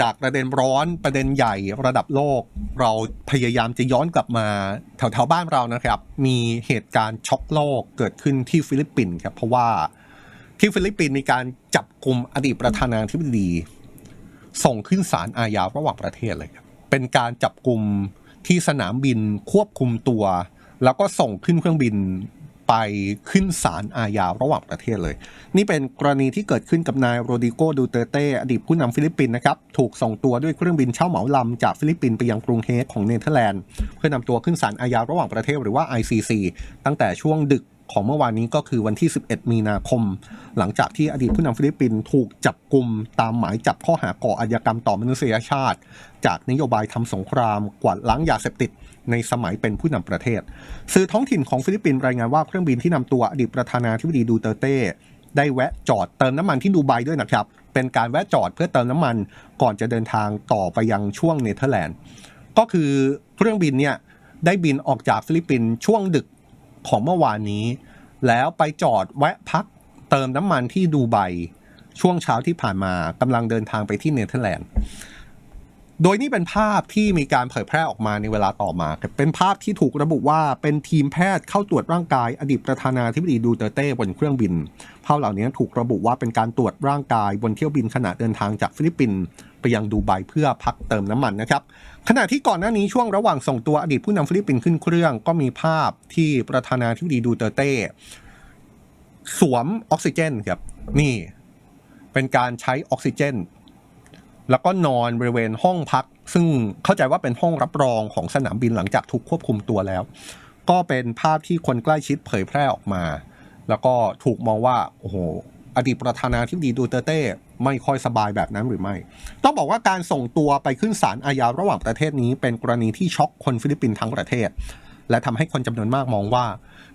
จากประเด็นร้อนประเด็นใหญ่ระดับโลก เราพยายามจะย้อนกลับมาแถวๆบ้านเรานะครับ มีเหตุการณ์ช็อกโลกเกิดขึ้นที่ฟิลิปปินส์ครับเพราะว่าที่ฟิลิปปินส์มีการจับกลุ่มอดีตประธานาธิบดี ส่งขึ้นศาลอาญาระหว่างประเทศเลยครับเป็นการจับกลุ่มที่สนามบินควบคุมตัว แล้วก็ส่งขึ้นเครื่องบิน ไปขึ้นศาลอาญาระหว่างประเทศเลย นี่เป็นกรณีที่เกิดขึ้นกับนายโรดิโกดูเตเต้อดีตผู้นำฟิลิปปินส์นะครับ ถูกส่งตัวด้วยเครื่องบินเช่าเหมาลำจากฟิลิปปินส์ไปยังกรุงเฮกของเนเธอร์แลนด์ เพื่อนำตัวขึ้นศาลอาญาระหว่างประเทศหรือว่า ICC ตั้งแต่ช่วงดึกของเมื่อวานนี้ก็คือวันที่ 11 มีนาคม หลังจากที่อดีตผู้นำฟิลิปปินส์ถูกจับกลุ่มตามหมายจับข้อหาก่ออาชญากรรมต่อมนุษยชาติ จากนโยบายทำสงครามกวาดล้างยาเสพติด ในสมัยเป็นผู้นำประเทศ สื่อท้องถิ่นของฟิลิปปินส์รายงานว่าเครื่องบินที่นำตัวอดีตประธานาธิบดีดูเตอร์เต้ได้แวะจอดเติมน้ำมันที่ดูไบด้วยนะครับ เป็นการแวะจอดเพื่อเติมน้ำมันก่อนจะเดินทางต่อไปยังช่วงเนเธอร์แลนด์ ก็คือเครื่องบินเนี่ยได้บินออกจากฟิลิปปินส์ช่วงดึกของเมื่อวานนี้ แล้วไปจอดแวะพักเติมน้ำมันที่ดูไบช่วงเช้าที่ผ่านมากำลังเดินทางไปที่เนเธอร์แลนด์ โดยนี่เป็นภาพที่มีการเผยแพร่ออกมาในเวลาต่อมาครับเป็นภาพที่ถูกระบุว่าเป็นทีมแพทย์เข้าตรวจร่างกาย อดีตประธานาธิบดีดูเตเต้บนเครื่องบิน ภาพเหล่านี้ถูกระบุว่าเป็นการตรวจร่างกายบนเที่ยวบินขณะเดินทางจากฟิลิปปินส์ไปยังดูไบเพื่อพักเติมน้ำมันนะครับ ขณะที่ก่อนหน้านี้ช่วงระหว่างส่งตัวอดีตผู้นำฟิลิปปินส์ขึ้นเครื่อง ก็มีภาพที่ประธานาธิบดีดูเตเต้สวมออกซิเจนครับนี่ เป็นการใช้ออกซิเจน แล้วก็นอนบริเวณห้องพัก ซึ่งเข้าใจว่าเป็นห้องรับรองของสนามบินหลังจากถูกควบคุมตัวแล้ว ก็เป็นภาพที่คนใกล้ชิดเผยแพร่ออกมา แล้วก็ถูกมองว่าโอ้โหอดีตประธานาธิบดีดูเตเต้ไม่ค่อยสบายแบบนั้นหรือไม่ ต้องบอกว่าการส่งตัวไปขึ้นศาลอาญาระหว่างประเทศนี้เป็นกรณีที่ช็อกคนฟิลิปปินส์ทั้งประเทศ และทำให้คนจำนวนมากมองว่า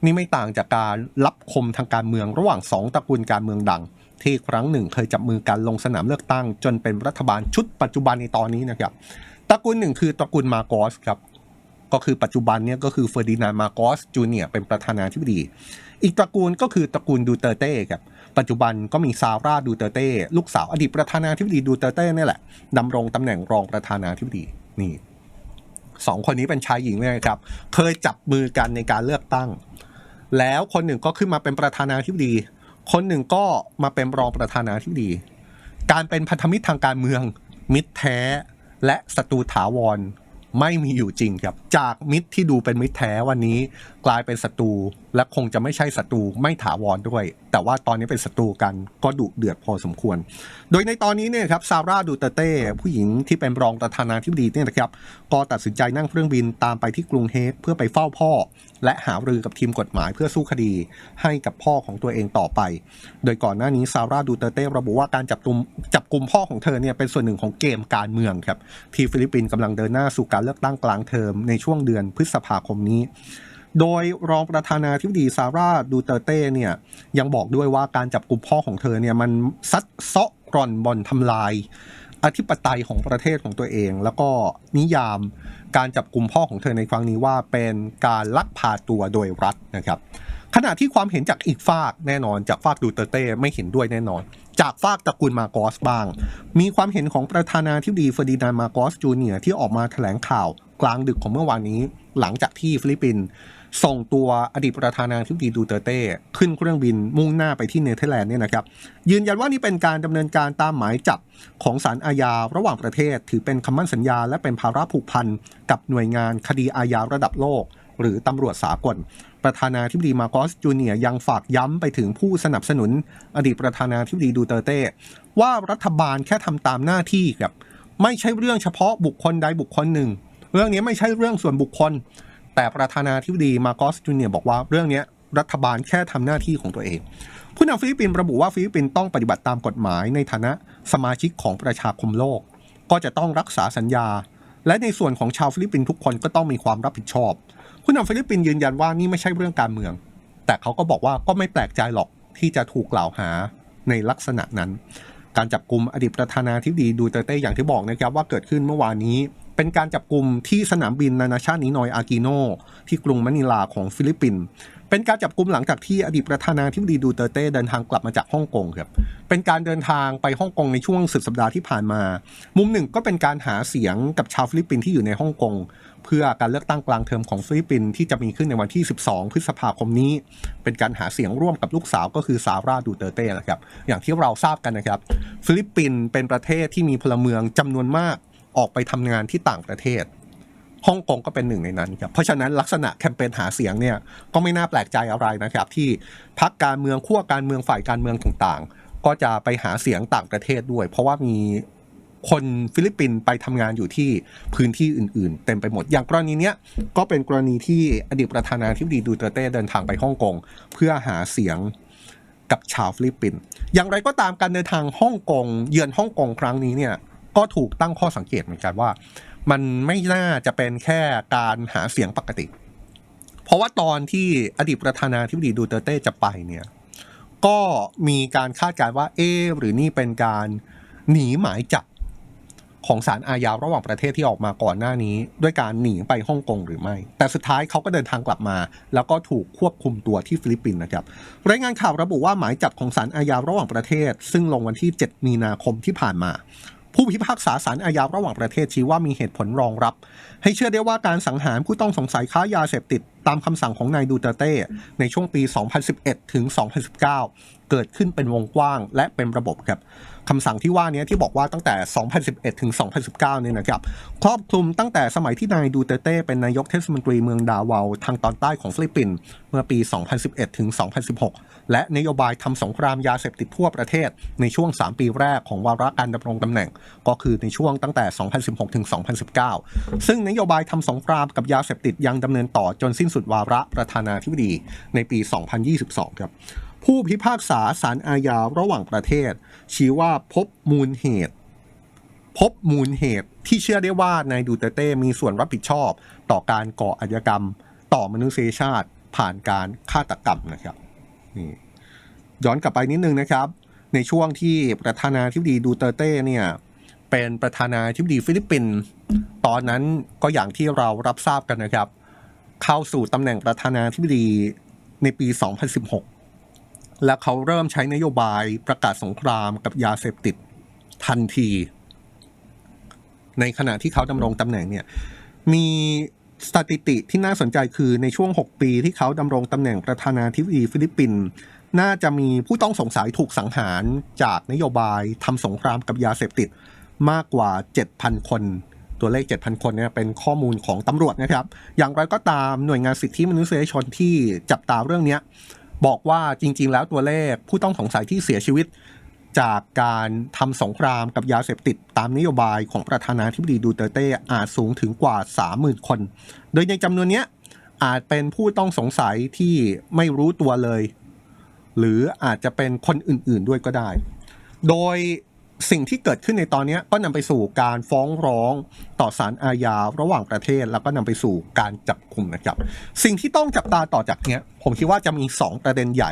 นี่ไม่ต่างจากการรับคมทางการเมืองระหว่างสองตระกูลการเมืองดัง ที่ครั้งหนึ่งเคยจับมือกันลงสนามเลือกตั้ง จนเป็นรัฐบาลชุดปัจจุบันในตอนนี้นะครับตระกูลหนึ่งคือตระกูลมาโกสครับก็คือปัจจุบันเนี่ยก็คือเฟอร์ดินานมาโกสจูเนียเป็นประธานาธิบดี อีกตระกูลก็คือตระกูลดูเตเต้ครับปัจจุบันก็มีซาร่าดูเตเต้ลูกสาวอดีตประธานาธิบดีดูเตเต้นี่แหละดำรงตำแหน่งรองประธานาธิบดีนี่ สองคนนี้เป็นชายหญิงเลยครับ เคยจับมือกันในการเลือกตั้ง แล้วคนหนึ่งก็ขึ้นมาเป็นประธานาธิบดี คนหนึ่งก็มาเป็นรองประธานาธิบดี การเป็นพันธมิตรทางการเมือง มิตรแท้และศัตรูถาวร ไม่มีอยู่จริงครับ จากมิตรที่ดูเป็นมิตรแท้วันนี้ กลายเป็นศัตรูและคงจะไม่ใช่ศัตรูไม่ถาวรด้วย แต่ว่าตอนนี้เป็นศัตรูกันก็ดุเดือดพอสมควร โดยในตอนนี้เนี่ยครับซาร่าดูเตเต้ผู้หญิงที่เป็นรองประธานาธิบดีเนี่ยนะครับก็ตัดสินใจนั่งเครื่องบินตามไปที่กรุงเฮกเพื่อไปเฝ้าพ่อ และหารือกับทีมกฎหมายเพื่อสู้คดีให้กับพ่อของตัวเองต่อไป โดยก่อนหน้านี้ซาร่าดูเตเต้ระบุว่าการจับกลุ่มจับกลุ่มพ่อของเธอเนี่ยเป็นส่วนหนึ่งของเกมการเมืองครับที่ฟิลิปปินส์กำลังเดินหน้าสู่การเลือกตั้งกลางเทอมในช่วงเดือนพฤษภาคมนี้โดยรองประธานาธิบดีซาร่าดูเตเต้เนี่ยยังบอกด้วยว่าการจับกลุ่มพ่อของเธอเนี่ยมันซัดเซาะกร่อนบ่อนทำลาย อธิปไตยของประเทศของตัวเอง แล้วก็นิยามการจับกลุ่มพ่อของเธอในครั้งนี้ว่าเป็นการลักพาตัวโดยรัฐนะครับขณะที่ความเห็นจากอีกฝากแน่นอนจากฝากดูเตเต้ไม่เห็นด้วยแน่นอน จากฝากตระกูลมาโกสบ้าง มีความเห็นของประธานาธิบดีเฟอร์ดินานด์มาโกสจูเนียที่ออกมาแถลงข่าวกลางดึกของเมื่อวานนี้ หลังจากที่ฟิลิปปินส์ส่งตัวอดีตประธานาธิบดีดูเตเต้ขึ้นเครื่องบินมุ่งหน้าไปที่เนเธอร์แลนด์เนี่ยนะครับ ยืนยันว่านี่เป็นการดำเนินการตามหมายจับของศาลอาญาระหว่างประเทศ ถือเป็นคำมั่นสัญญาและเป็นภาระผูกพันกับหน่วยงานคดีอาญาระดับโลก หรือตำรวจสากล ประธานาธิบดีมาโกสจูเนียยังฝากย้ำไปถึงผู้สนับสนุน อดีตประธานาธิบดีดูเตเต้ว่ารัฐบาลแค่ทำตามหน้าที่ครับไม่ใช่เรื่องเฉพาะบุคคลใดบุคคลหนึ่ง เรื่องนี้ไม่ใช่เรื่องส่วนบุคคล แต่ประธานาธิบดีมาโกสจูเนียบอกว่าเรื่องนี้รัฐบาลแค่ทำหน้าที่ของตัวเอง ผู้นำฟิลิปปินส์ระบุว่าฟิลิปปินส์ต้องปฏิบัติตามกฎหมายในฐานะสมาชิกของประชาคมโลก ก็จะต้องรักษาสัญญา และในส่วนของชาวฟิลิปปินส์ทุกคนก็ต้องมีความรับผิดชอบ ผู้นำฟิลิปปินส์ยืนยันว่านี่ไม่ใช่เรื่องการเมือง แต่เขาก็บอกว่าก็ไม่แปลกใจหรอกที่จะถูกกล่าวหาในลักษณะนั้น การจับกลุ่มอดีตประธานาธิบดีดูเตเต้อย่างที่บอกนะครับว่าเกิดขึ้นเมื่อวานนี้ เป็นการจับกลุ่มที่สนามบินนานาชาตินินอยอากิโน ที่กรุงมะนิลาของฟิลิปปินส์เป็นการจับกลุ่มหลังจากที่อดีตประธานาธิบดีดูเตอร์เต้เดินทางกลับมาจากฮ่องกงครับเป็นการเดินทางไปฮ่องกงในช่วงสุดสัปดาห์ที่ผ่านมา มุมหนึ่งก็เป็นการหาเสียงกับชาวฟิลิปปินส์ที่อยู่ในฮ่องกงเพื่อการเลือกตั้งกลางเทอมของฟิลิปปินส์ที่จะมีขึ้นในวันที่ 12 พฤษภาคมนี้ เป็นการหาเสียงร่วมกับลูกสาวก็คือซาร่าดูเตอร์เต้นะครับอย่างที่เราทราบกันนะครับ ฟิลิปปินส์เป็นประเทศที่มีพลเมืองจำนวนมาก ออกไปทำงานที่ต่างประเทศฮ่องกงก็เป็นหนึ่งในนั้นครับเพราะฉะนั้นลักษณะแคมเปญหาเสียงเนี่ยก็ไม่น่าแปลกใจอะไรนะครับ ที่พักการเมืองขั้วการเมืองฝ่ายการเมืองต่างๆ ก็จะไปหาเสียงต่างประเทศด้วย เพราะว่ามีคนฟิลิปปินส์ไปทำงานอยู่ที่พื้นที่อื่นๆ เต็มไปหมด อย่างกรณีเนี้ยก็เป็นกรณีที่อดีตประธานาธิบดีดูเตเต้เดินทางไปฮ่องกงเพื่อหาเสียงกับชาวฟิลิปปินส์อย่างไรก็ตามการเดินทางฮ่องกงเยือนฮ่องกงครั้งนี้เนี่ย ก็ถูกตั้งข้อสังเกตเหมือนกันว่า มันไม่น่าจะเป็นแค่การหาเสียงปกติ เพราะว่าตอนที่อดีตประธานาธิบดีดูเตเต้จะไปเนี่ย ก็มีการคาดการณ์ว่าเอหรือนี่เป็นการหนีหมายจับของศาลอาญาระหว่างประเทศที่ออกมาก่อนหน้านี้ ด้วยการหนีไปฮ่องกงหรือไม่ แต่สุดท้ายเขาก็เดินทางกลับมา แล้วก็ถูกควบคุมตัวที่ฟิลิปปินส์นะครับรายงานข่าวระบุว่าหมายจับของศาลอาญาระหว่างประเทศ ซึ่งลงวันที่ 7 มีนาคมที่ผ่านมา ผู้พิพากษาศาลอาญาระหว่างประเทศชี้ว่ามีเหตุผลรองรับ ให้เชื่อได้ว่าการสังหารผู้ต้องสงสัยค้ายาเสพติด ตามคำสั่งของนายดูเตอร์เต้ในช่วงปี 2011 ถึง 2019 เกิดขึ้นเป็นวงกว้างและเป็นระบบครับคำสั่งที่ว่านี้ที่บอกว่าตั้งแต่ 2011 ถึง 2019 เนี่ยนะครับ ครอบคลุมตั้งแต่สมัยที่นายดูเตอร์เต้เป็นนายกเทศมนตรีเมืองดาวาวทางตอนใต้ของฟิลิปปินส์เมื่อปี 2011 ถึง 2016 และนโยบายทำสงครามยาเสพติดทั่วประเทศในช่วง 3 ปีแรกของวาระการดำรงตำแหน่ง ก็คือในช่วงตั้งแต่ 2016 ถึง 2019 ซึ่งนโยบายทำสงครามกับยาเสพติดยังดำเนินต่อจนสิ้นสุดวาระประธานาธิบดีในปี 2022 ครับ ผู้พิพากษาศาลอาญาระหว่างประเทศ ชี้ว่าพบมูลเหตุ พบมูลเหตุที่เชื่อได้ว่านายดูเตเต้มีส่วนรับผิดชอบ ต่อการก่ออาชญากรรม ต่อมนุษยชาติผ่านการฆาตกรรมนะครับนี่ย้อนกลับไปนิดนึงนะครับ ในช่วงที่ประธานาธิบดีดูเตเต้เนี่ยเป็นประธานาธิบดีฟิลิปปินส์ตอนนั้นก็อย่างที่เรารับทราบกันนะครับ เข้าสู่ตำแหน่งประธานาธิบดีในปี 2016 และเขาเริ่มใช้นโยบายประกาศสงครามกับยาเสพติดทันที ในขณะที่เขาดำรงตำแหน่งเนี่ย มีสถิติที่น่าสนใจคือในช่วง 6 ปีที่เขาดำรงตำแหน่งประธานาธิบดีฟิลิปปินส์น่าจะมีผู้ต้องสงสัยถูกสังหารจากนโยบายทำสงครามกับยาเสพติดมากกว่า 7,000 คน ตัวเลข 7,000 คนเนี่ยเป็นข้อมูลของตำรวจนะครับ อย่างไรก็ตามหน่วยงานสิทธิมนุษยชนที่จับตาเรื่องนี้บอกว่าจริง ๆ แล้วตัวเลขผู้ต้องสงสัยที่เสียชีวิต จากการทำสงครามกับยาเสพติดตามนโยบายของประธานาธิบดีดูเตเต้อาจสูงถึงกว่า 30,000 คน โดยในจำนวนนี้อาจเป็นผู้ต้องสงสัยที่ไม่รู้ตัวเลย หรืออาจจะเป็นคนอื่นๆด้วยก็ได้ โดย สิ่งที่เกิดขึ้นในตอนนี้ก็นำไปสู่การฟ้องร้องต่อศาลอาญาระหว่างประเทศ แล้วก็นำไปสู่การจับกลุ่มนะครับ สิ่งที่ต้องจับตาต่อจากนี้ผมคิดว่าจะมี 2 ประเด็นใหญ่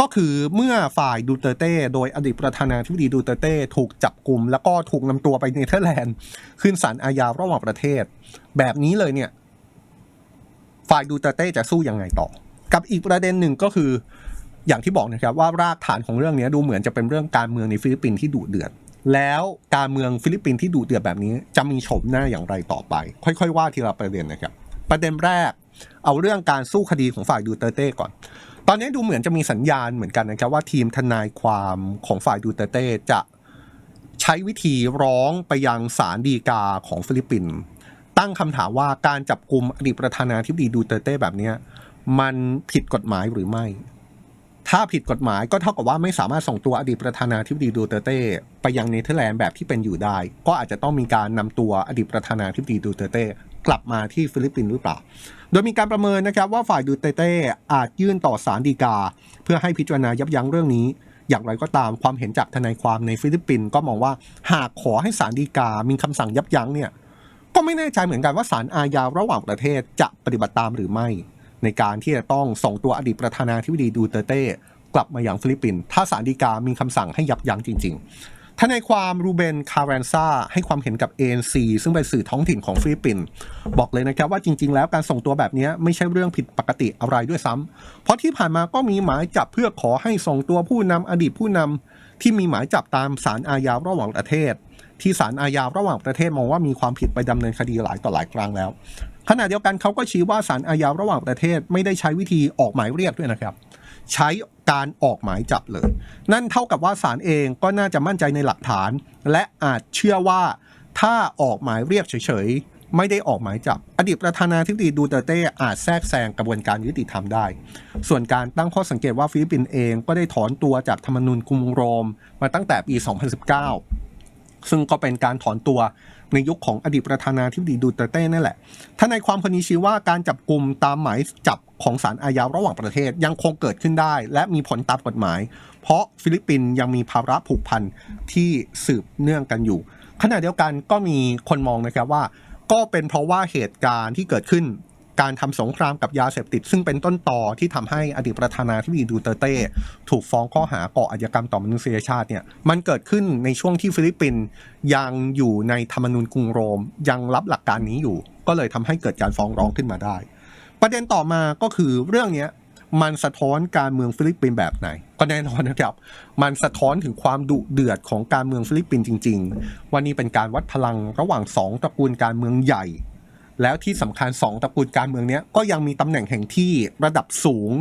ก็คือเมื่อฝ่ายดูเตเต้โดยอดีตประธานาธิบดีดูเตเต้ถูกจับกลุ่ม แล้วก็ถูกนำตัวไปเนเธอร์แลนด์ขึ้นศาลอาญาระหว่างประเทศ แบบนี้เลยเนี่ย ฝ่ายดูเตเต้จะสู้ยังไงต่อ กับอีกประเด็นหนึ่งก็คือ อย่างที่บอกนะครับว่ารากฐานของเรื่องนี้ดูเหมือนจะเป็นเรื่องการเมืองในฟิลิปปินส์ที่ดุเดือด แล้วการเมืองฟิลิปปินส์ที่ดุเดือดแบบนี้ จะมีโฉมหน้าอย่างไรต่อไป ค่อยๆ ว่าทีละประเด็นนะครับ ประเด็นแรก เอาเรื่องการสู้คดีของฝ่ายดูเตเต้ก่อน ตอนนี้ดูเหมือนจะมีสัญญาณเหมือนกันนะครับว่าทีมทนายความของฝ่ายดูเตเต้จะใช้วิธีร้องไปยังศาลฎีกาของฟิลิปปินส์ตั้งคำถามว่าการจับกลุ่มอดีตประธานาธิบดีดูเตเต้แบบนี้มันผิดกฎหมายหรือไม่ ถ้าผิดกฎหมายก็เท่ากับว่าไม่สามารถส่งตัวอดีตประธานาธิบดีดูเตเต้ไปยังเนเธอร์แลนด์แบบที่เป็นอยู่ได้ ก็อาจจะต้องมีการนำตัวอดีตประธานาธิบดีดูเตเต้กลับมาที่ฟิลิปปินส์หรือเปล่า โดยมีการประเมินนะครับว่าฝ่ายดูเตเต้อาจยื่นต่อศาลฎีกา เพื่อให้พิจารณายับยั้งเรื่องนี้ อย่างไรก็ตามความเห็นจากทนายความในฟิลิปปินส์ก็มองว่าหากขอให้ศาลฎีกา มีคำสั่งยับยั้งเนี่ยก็ไม่แน่ใจเหมือนกันว่าศาลอาญาระหว่างประเทศจะปฏิบัติตามหรือไม่ ในการที่จะต้องส่งตัวอดีตประธานาธิบดีดูเตเต้กลับมาอย่างฟิลิปปินส์ถ้าศาลฎีกามีคำสั่งให้ยับยั้งจริง ๆทนายความรูเบนคาร์เรนซาให้ความเห็นกับ ANC ซึ่งเป็นสื่อท้องถิ่นของฟิลิปปินส์บอกเลยนะครับว่าจริง ๆ แล้วการส่งตัวแบบนี้ไม่ใช่เรื่องผิดปกติอะไรด้วยซ้ำเพราะที่ผ่านมาก็มีหมายจับเพื่อขอให้ส่งตัวผู้นำอดีตผู้นำที่มีหมายจับตามศาลอาญาระหว่างประเทศที่ศาลอาญาระหว่างประเทศมองว่ามีความผิดไปดำเนินคดีหลายต่อหลายครั้งแล้ว ขณะเดียวกันเขาก็ชี้ว่าศาลอาญาระหว่างประเทศไม่ได้ใช้วิธีออกหมายเรียกด้วยนะครับ ใช้การออกหมายจับเลย นั่นเท่ากับว่าศาลเองก็น่าจะมั่นใจในหลักฐาน และอาจเชื่อว่าถ้าออกหมายเรียกเฉยๆ ไม่ได้ออกหมายจับ อดีตประธานาธิบดีดูเตเต้อาจแทรกแซงกระบวนการยุติธรรมได้ ส่วนการตั้งข้อสังเกตว่าฟิลิปปินส์เองก็ได้ถอนตัวจากธรรมนูญกรุงโรมมาตั้งแต่ปี 2019 ซึ่งก็เป็นการถอนตัว ในยุคของอดีตประธานาธิบดีดูเตเต้นั่นแหละทนายความคนนี้ชี้ว่าการจับกลุ่มตามหมายจับของศาลอาญาระหว่างประเทศยังคงเกิดขึ้นได้ และมีผลตามกฎหมาย เพราะฟิลิปปินส์ยังมีภาระผูกพันที่สืบเนื่องกันอยู่ ขณะเดียวกันก็มีคนมองนะครับว่า ก็เป็นเพราะว่าเหตุการณ์ที่เกิดขึ้น การทำสงครามกับยาเสพติด ซึ่งเป็นต้นต่อที่ทำให้อดีตประธานาธิบดีดูเตเต้ถูกฟ้องข้อหาก่ออาชญากรรมต่อมนุษยชาติเนี่ยมันเกิดขึ้นในช่วงที่ฟิลิปปินส์ยังอยู่ในธรรมนูญกรุงโรม ยังรับหลักการนี้อยู่ ก็เลยทำให้เกิดการฟ้องร้องขึ้นมาได้ ประเด็นต่อมาก็คือเรื่องนี้มันสะท้อนการเมืองฟิลิปปินส์แบบไหน ก็แน่นอนนะครับ มันสะท้อนถึงความดุเดือดของการเมืองฟิลิปปินส์จริง ๆ วันนี้เป็นการวัดพลังระหว่างสองตระกูลการเมืองใหญ่ แล้วที่สำคัญสองตระกูลการเมืองเนี้ยก็ยังมีตำแหน่งแห่งที่ระดับสูง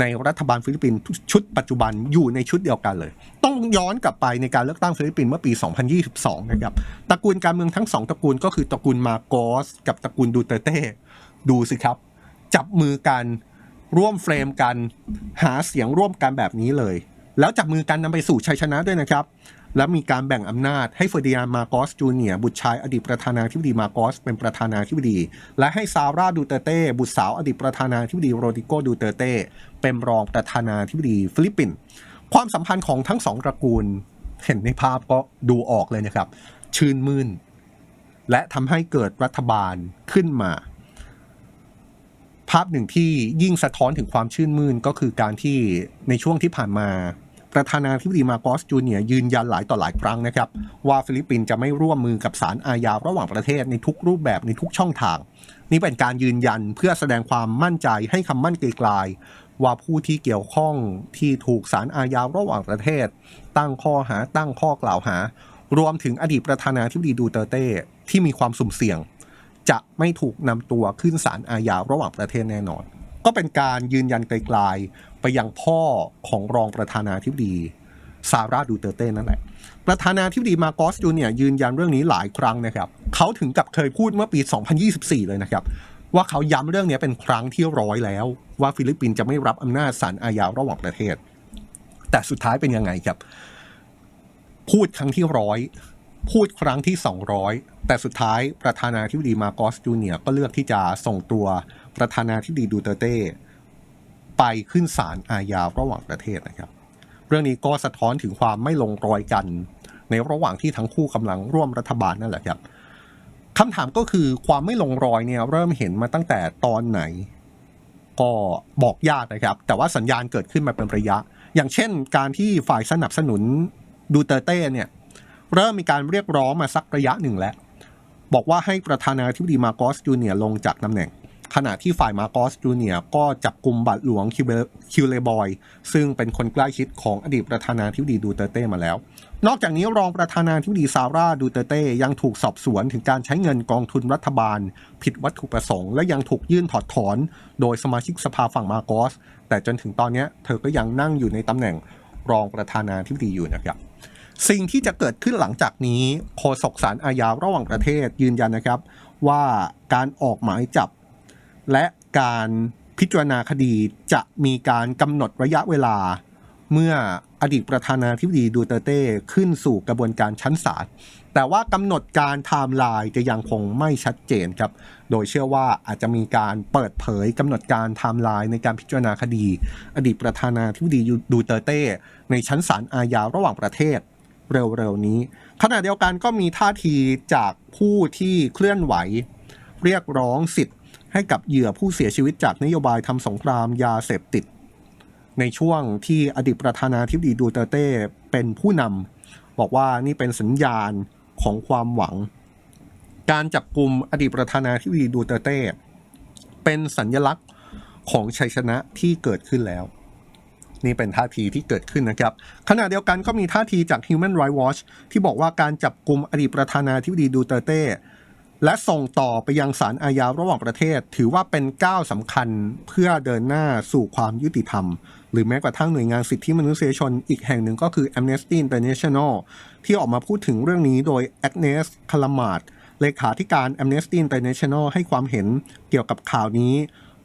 ในรัฐบาลฟิลิปปินส์ชุดปัจจุบันอยู่ในชุดเดียวกันเลย ต้องย้อนกลับไปในการเลือกตั้งฟิลิปปินส์เมื่อปี 2022 นะครับตระกูลการเมืองทั้งสองตระกูลก็คือตระกูลมาโกส กับตระกูลดูเตเต้ดูสิครับ จับมือกันร่วมเฟรมกันหาเสียงร่วมกันแบบนี้เลย แล้วจับมือกันนำไปสู่ชัยชนะด้วยนะครับ และมีการแบ่งอำนาจให้เฟอร์ดินานมาโกสจูเนียร์บุตรชายอดีตประธานาธิบดีมาโกสเป็นประธานาธิบดี และให้ซาร่าดูเตเต้บุตรสาวอดีตประธานาธิบดีโรดิโกดูเตเต้เป็นรองประธานาธิบดีฟิลิปปินส์ความสัมพันธ์ของทั้งสองตระกูล เห็นในภาพก็ดูออกเลยนะครับ ชื่นมื่น และทำให้เกิดรัฐบาลขึ้นมาภาพหนึ่งที่ยิ่งสะท้อนถึงความชื่นมื่นก็คือการที่ในช่วงที่ผ่านมา ประธานาธิบดีมาโกสจูเนียยืนยันหลายต่อหลายครั้งนะครับว่าฟิลิปปินส์จะไม่ร่วมมือกับศาลอาญาระหว่างประเทศในทุกรูปแบบในทุกช่องทาง นี่เป็นการยืนยันเพื่อแสดงความมั่นใจให้คำมั่นไกลๆว่าผู้ที่เกี่ยวข้องที่ถูกศาลอาญาระหว่างประเทศ ตั้งข้อหาตั้งข้อกล่าวหา รวมถึงอดีตประธานาธิบดีดูเตเต้ที่มีความสุ่มเสี่ยง จะไม่ถูกนำตัวขึ้นศาลอาญาระหว่างประเทศแน่นอน ก็เป็นการยืนยันไกลๆ ไปยังพ่อของรองประธานาธิบดีซาร่าดูเตเต้นั่นแหละ ประธานาธิบดีมาโกสจูเนียยืนยันเรื่องนี้หลายครั้งนะครับ เขาถึงกับเคยพูดเมื่อปี 2024 เลยนะครับ ว่าเขาย้ำเรื่องนี้เป็นครั้งที่ร้อยแล้ว ว่าฟิลิปปินส์จะไม่รับอำนาจศาลอาญาระหว่างประเทศ แต่สุดท้ายเป็นยังไงครับ พูดครั้งที่ร้อยพูดครั้งที่ 200 แต่สุดท้ายประธานาธิบดีมาโกสจูเนียก็เลือกที่จะส่งตัว ประธานาธิบดีดูเตเต้ ไปขึ้นศาลอาญาระหว่างประเทศนะครับ เรื่องนี้ก็สะท้อนถึงความไม่ลงรอยกัน ในระหว่างที่ทั้งคู่กำลังร่วมรัฐบาลนั่นแหละครับคำถามก็คือความไม่ลงรอยเนี่ยเริ่มเห็นมาตั้งแต่ตอนไหน ก็บอกยากนะครับ แต่ว่าสัญญาณเกิดขึ้นมาเป็นระยะ อย่างเช่น การที่ฝ่ายสนับสนุนดูเตเต้เนี่ยเริ่มมีการเรียกร้องมาสักระยะหนึ่งแล้ว บอกว่าให้ประธานาธิบดีมาโกสจูเนียลงจากตำแหน่ง ขณะที่ฝ่ายมาโกสจูเนียก็จับกลุ่มบัตรหลวงคิวเลบอย ซึ่งเป็นคนใกล้ชิดของอดีตประธานาธิบดีดูเตเต้มาแล้ว นอกจากนี้รองประธานาธิบดีซาร่าดูเตเต้ยังถูกสอบสวนถึงการใช้เงินกองทุนรัฐบาล ผิดวัตถุประสงค์และยังถูกยื่นถอดถอน โดยสมาชิกสภาฝั่งมาโกส แต่จนถึงตอนนี้เธอก็ยังนั่งอยู่ในตำแหน่งรองประธานาธิบดีอยู่นะครับสิ่งที่จะเกิดขึ้นหลังจากนี้โฆษกสารอาญาระหว่างประเทศยืนยันนะครับ ว่าการออกหมายจับ และการพิจารณาคดีจะมีการกำหนดระยะเวลา เมื่ออดีตประธานาธิบดีดูเตเต้ขึ้นสู่กระบวนการชั้นศาลแต่ว่ากำหนดการไทม์ไลน์จะยังคงไม่ชัดเจนครับ โดยเชื่อว่าอาจจะมีการเปิดเผยกำหนดการไทม์ไลน์ในการพิจารณาคดี อดีตประธานาธิบดีดูเตเต้ในชั้นศาลอาญาระหว่างประเทศเร็วๆนี้ ขณะเดียวกันก็มีท่าทีจากผู้ที่เคลื่อนไหว เรียกร้องสิทธิ์ ให้กับเหยื่อผู้เสียชีวิตจากนโยบายทำสงครามยาเสพติด ในช่วงที่อดีตประธานาธิบดีดูเตเต้เป็นผู้นำบอกว่านี่เป็นสัญญาณของความหวัง การจับกลุ่มอดีตประธานาธิบดีดูเตเต้เป็นสัญญลักษณ์ของชัยชนะที่เกิดขึ้นแล้ว นี่เป็นท่าทีที่เกิดขึ้นนะครับ ขณะเดียวกันก็มีท่าทีจาก Human Rights Watch ที่บอกว่าการจับกลุ่มอดีตประธานาธิบดีดูเตเต้ และส่งต่อไปยังศาลอาญาระหว่างประเทศ ถือว่าเป็นก้าวสำคัญเพื่อเดินหน้าสู่ความยุติธรรม หรือแม้กระทั่งหน่วยงานสิทธิมนุษยชนอีกแห่งหนึ่งก็คือ Amnesty International ที่ออกมาพูดถึงเรื่องนี้โดย Agnes k a l a m a r d เลขาธิการ Amnesty International ให้ความเห็นเกี่ยวกับข่าวนี้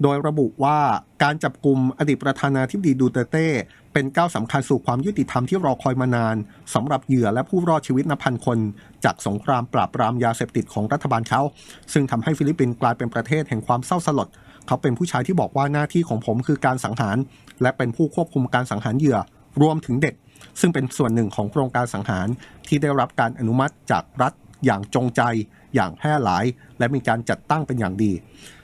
โดยระบุว่าการจับกลุ่มอดีตประธานาธิบดีดูเตเต้ เป็นก้าวสำคัญสู่ความยุติธรรมที่รอคอยมานานสำหรับเหยื่อและผู้รอดชีวิตนับพันคน จากสงครามปราบปรามยาเสพติดของรัฐบาลเขา ซึ่งทำให้ฟิลิปปินส์กลายเป็นประเทศแห่งความเศร้าสลด เขาเป็นผู้ชายที่บอกว่าหน้าที่ของผมคือการสังหาร และเป็นผู้ควบคุมการสังหารเหยื่อรวมถึงเด็ก ซึ่งเป็นส่วนหนึ่งของโครงการสังหารที่ได้รับการอนุมัติจากรัฐอย่างจงใจ อย่างแพร่หลาย และมีการจัดตั้งเป็นอย่างดี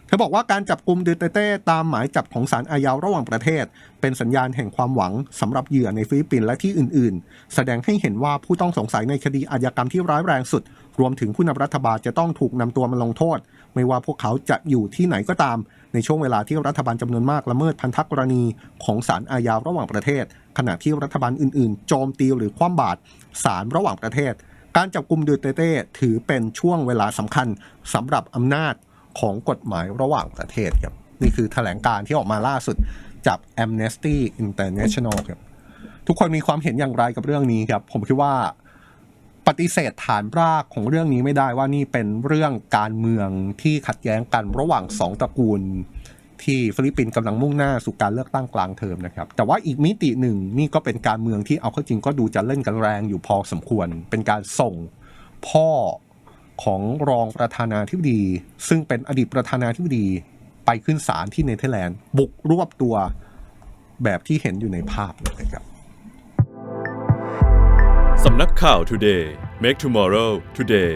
เธอบอกว่าการจับกลุ่มดูเตอร์เต้ตามหมายจับของศาลอาญาระหว่างประเทศ เป็นสัญญาณแห่งความหวังสำหรับเหยื่อในฟิลิปปินส์และที่อื่น ๆ แสดงให้เห็นว่าผู้ต้องสงสัยในคดีอาญากรรมที่ร้ายแรงสุด รวมถึงผู้นำรัฐบาลจะต้องถูกนำตัวมาลงโทษ ไม่ว่าพวกเขาจะอยู่ที่ไหนก็ตาม ในช่วงเวลาที่รัฐบาลจำนวนมากละเมิดพันธกรณีของศาลอาญาระหว่างประเทศ ขณะที่รัฐบาลอื่น ๆ โจมตีหรือคว่ำบาตรศาลระหว่างประเทศการจับกลุ่มดูเตอร์เต้ถือเป็นช่วงเวลาสำคัญสำหรับอำนาจ ของกฎหมายระหว่างประเทศครับ นี่คือแถลงการที่ออกมาล่าสุดจาก Amnesty International ครับ ทุกคนมีความเห็นอย่างไรกับเรื่องนี้ครับ ผมคิดว่าปฏิเสธฐานรากของเรื่องนี้ไม่ได้ว่านี่เป็นเรื่องการเมืองที่ขัดแย้งกันระหว่างสองตระกูล ที่ฟิลิปปินส์กำลังมุ่งหน้าสู่การเลือกตั้งกลางเทอมนะครับ แต่ว่าอีกมิติหนึ่งนี่ก็เป็นการเมืองที่เอาเข้าจริงก็ดูจะเล่นกันแรงอยู่พอสมควร เป็นการส่งพ่อ ของรองประธานาธิบดี ซึ่งเป็นอดีตประธานาธิบดีไปขึ้นศาลที่เนเธอร์แลนด์บุกรวบตัวแบบที่เห็นอยู่ในภาพเลยนะครับสำนักข่าว Today Make Tomorrow Today